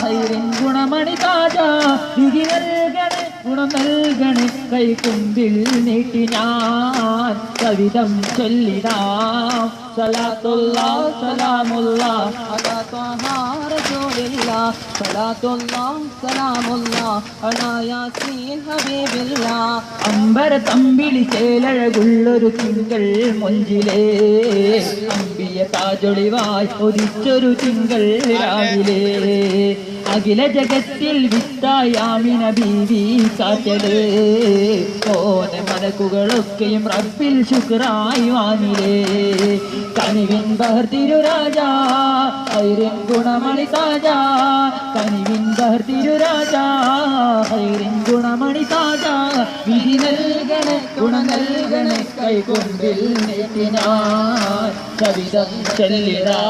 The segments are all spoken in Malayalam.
ഹൈറിൻ ഗുണമണി താജാ. വിധി നൽകണേ ഗുണം നൽകണേ കൈക്കുമ്പിൽ നീട്ടി ഞാൻ കവിതം ചൊല്ലിടാം സലാത്തുള്ള സലാമുള്ള അതാ الله صلاة الله سلام الله على ياسين حبيب الله അമ്പര തമ്പിളി ചേലഴകുള്ളൊരു തിങ്കൾ മൊഞ്ചിലേ അമ്പിയ താജൊളിവായി ഒതിച്ചൊരു തിങ്കൾ രാവിലെ അഖില ജഗത്തിൽ വിത്തായാമിന ബീവി കാറ്റലേ ഓന മലക്കുകളൊക്കെയും റബ്ബിൽ ശുക്രായി വാനിലേ കനിവിൻ ബഹർ തിരുരാജ ഹൈറിൻ ഗുണമണി താജ കനിവിൻ തിരുരാജ. ഹൈറിൻ ഗുണമണി താജ വിധി നൽകണേ ഗുണം നൽകണേ കൈകൊണ്ടിൽ നീട്ടി ഞാൻ കവിതം ചൊല്ലിടാ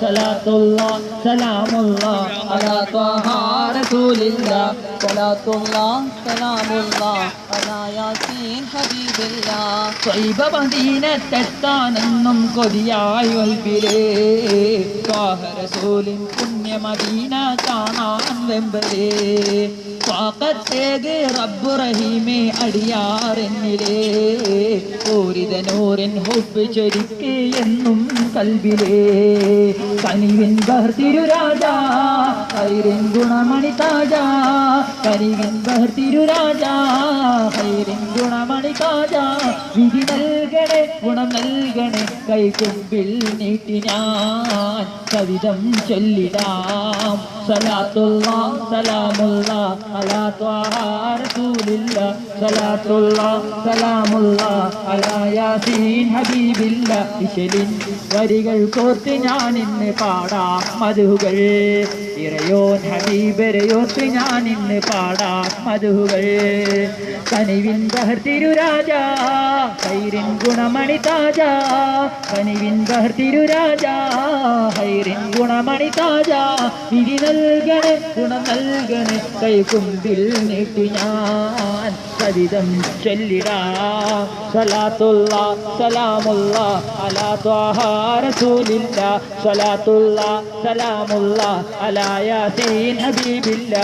സലാത്തുള്ള സലാമുള്ള على طه رسول الله صلاة الله سلام الله على ياسين حبيب الله സ്വൈബമദീനത്തെത്താനെന്നും കൊതിയായി വൽബിലേ സ്വാഹരസൂലിൻ പുണ്യമദീന കാണാൻ വെമ്പലേ. സ്വാകത്തേക്ക് റബ്ബു റഹീമേ അടിയാറെന്നിലേ. പൂരിതനൂറിൻ ഹുബ് ചൊരിക്ക് എന്നും കൽബിലേ കനിവിൻ ബഹർ തിരുരാജ ഹൈറിൻ ഗുണമണി താജ. കനിവിൻ ബഹർ തിരുരാജ ഹൈറിൻ ഗുണമണി താജ. വിധി നൽകണേ ഗുണം നൽകണേ കൈകൊമ്പിൽ നീട്ടി ഞാൻ. കവിതം ചൊല്ലിടാം സലാത്തുള്ള സലാമുള്ള അലാ ത്വാഹ റസൂലില്ല വരികൾ കോർത്ത് ഞാൻ ഇന്ന് പാടാ മധുകൾ ഇറയോൻ ഹബീബരയോർത്ത് ഞാൻ ഇന്ന് പാടാ മധുകൾ കനിവിൻ ബഹർ തിരുരാജ ഹൈരിൻ ഗുണമണി താജ. കനിവിൻ ബഹർ തിരുരാജ ഹൈറിൻ ഗുണമണി താജ. വിധി നൽകണേ ഗുണം നൽകണേ കൈകുമ്പിൽ നീട്ടി ഞാൻ. കവിതം ചൊല്ലിടാ. സലാത്തുള്ള സലാമുള്ള അലാ ത്വാഹ റസൂലില്ല. സലാത്തുള്ള സലാമുള്ള അലായാസീൻ ഹബീബില്ല.